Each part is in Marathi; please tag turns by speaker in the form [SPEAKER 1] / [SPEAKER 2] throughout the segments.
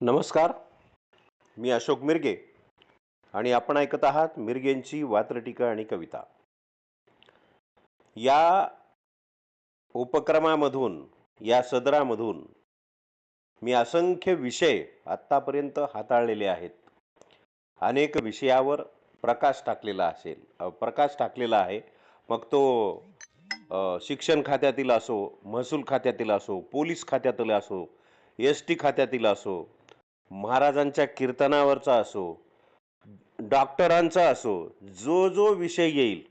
[SPEAKER 1] नमस्कार. मी अशोक मिरगे आणि आपण ऐकत आहात मिरगेंची वात्रटिका आणि कविता. या उपक्रमामधून या सदरामधून मी असंख्य विषय आत्तापर्यंत हाताळलेले आहेत. अनेक विषयावर प्रकाश टाकलेला असेल प्रकाश टाकलेला आहे. मग तो शिक्षण खात्यातील असो महसूल खात्यातील असो पोलीस खात्यातील असो एस टी खात्यातील असो महाराजांच्या कीर्तनावरचा असो डॉक्टरांचा असो जो जो विषय येईल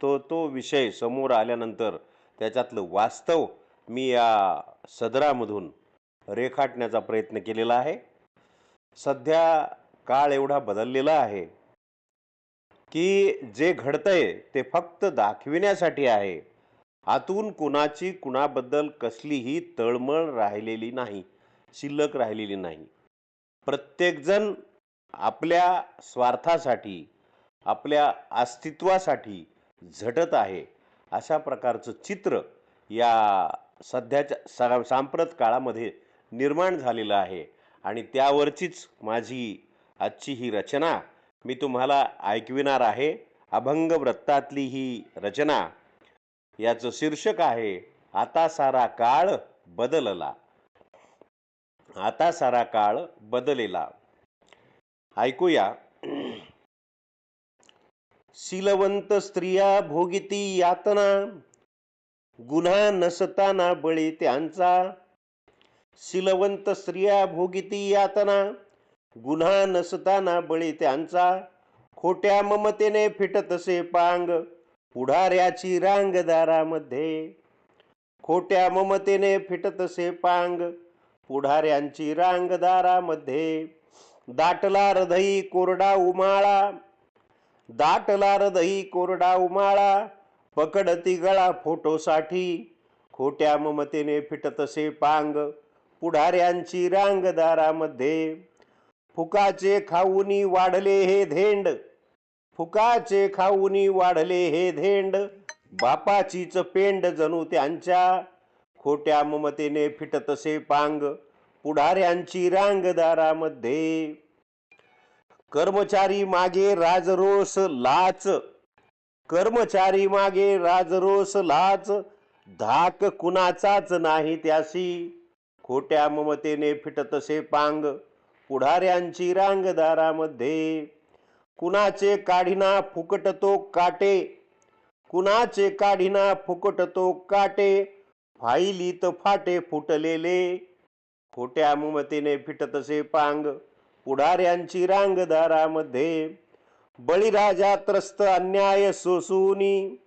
[SPEAKER 1] तो तो विषय समोर आल्यानंतर त्याच्यातलं वास्तव मी या सदरामधून रेखाटण्याचा प्रयत्न केलेला आहे. सध्या काळ एवढा बदललेला आहे की जे घडतंय ते फक्त दाखविण्यासाठी आहे. आतून कुणाची कुणाबद्दल कसलीही तळमळ राहिलेली नाही शिल्लक राहिलेली नाही. प्रत्येकजण आपल्या स्वार्थासाठी आपल्या अस्तित्वासाठी झटत आहे. अशा प्रकारचं चित्र या सध्याच्या सा सांप्रत काळामध्ये निर्माण झालेलं आहे. आणि त्यावरचीच माझी आजची ही रचना मी तुम्हाला ऐकविणार आहे. अभंग वृत्तातली ही रचना. याचं शीर्षक आहे आता सारा काळ बदलला. आता सारा काळ बदलेला. ऐकूया. शिलवंत स्त्रिया भोगिती यातना गुन्हा नसताना बळी त्यांचा. शिलवंत स्त्रिया भोगिती यातना गुन्हा नसताना बळी त्यांचा. खोट्या ममतेने फिटतसे पांग पुढाऱ्याची रांग दारामध्ये खोट्या ममतेने फिटतसे पांग पुढाऱ्यांची रांगदारामध्ये. दाटला हृदयी कोरडा उमाळा. दाटला हृदयी कोरडा उमाळा. पकडती गळा फोटोसाठी. खोट्या ममतेने फिटतसे पांग. पुढाऱ्यांची रांगदारामध्ये. फुकाचे खाऊनी वाढले हे धेंड. फुकाचे खाऊनी वाढले हे धेंड. बापाचीच पेंड जणू त्यांच्या. खोट्या ममतेने फिटतसे पांग पुढाऱ्यांची रांग दारामध्ये कर्मचारी मागे राजरोस लाच कर्मचारी मागे राजरोस लाच धाक कुणाचाच नाही त्याशी खोट्या ममतेने फिटतसे पांग पुढाऱ्यांची रांग दारामध्ये कुणाचे काढिना फुकटतो काटे कुणाचे काढिना फुकटतो काटे फाईलीत फाटे फुटलेले. खोट्या ममतेने फिटतसे पांग पुढाऱ्यांची रांग दारामध्ये बळीराजा त्रस्त अन्याय सोसूनी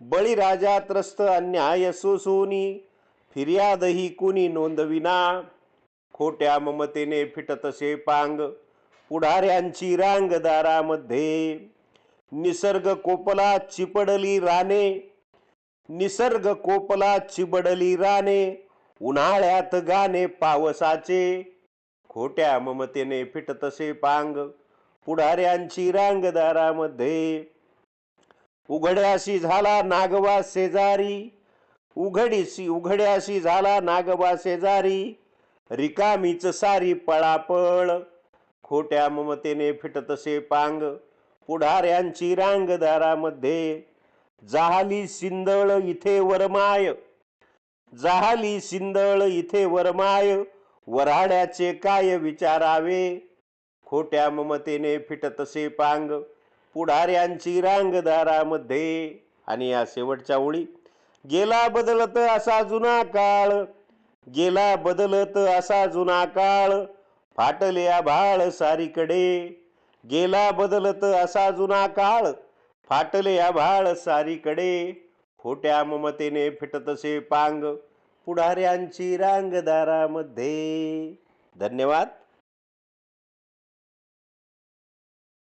[SPEAKER 1] बळीराजा त्रस्त अन्याय सोसूनी फिर्यादही कुणी नोंदविना. खोट्या ममतेने फिटतसे पांग पुढाऱ्यांची रांग दारामध्ये निसर्ग कोपला चिपडली राणे निसर्ग कोपला चिबडली राने उन्हाळ्यात गाणे पावसाचे. खोट्या ममतेने फिटतसे पांग पुढाऱ्यांची रांग दारामध्ये उघड्याशी झाला नागवा शेजारी उघडीशी उघड्याशी झाला नागवा शेजारी. रिकामीच सारी पळापळ खोट्या ममतेने फिटतसे पांग पुढाऱ्यांची रांग दारामध्ये जाहली सिंदळ इथे वरमाय. जाहली सिंदळ इथे वरमाय. वराड्याचे काय विचारावे? खोट्या ममतेने फिटतसे पांग. पुढाऱ्यांची रांग दारामध्ये आणि या शेवटच्या ओळी. गेला बदलत असा जुना काळ. गेला बदलत असा जुना काळ. फाटल्या भाळ सारीकडे. गेला बदलत असा जुना काळ. फाटले आभाळ सारीकडे. खोट्या ममतेने फिटतसे पांग. पुढाऱ्यांची रांगदारामध्ये. धन्यवाद.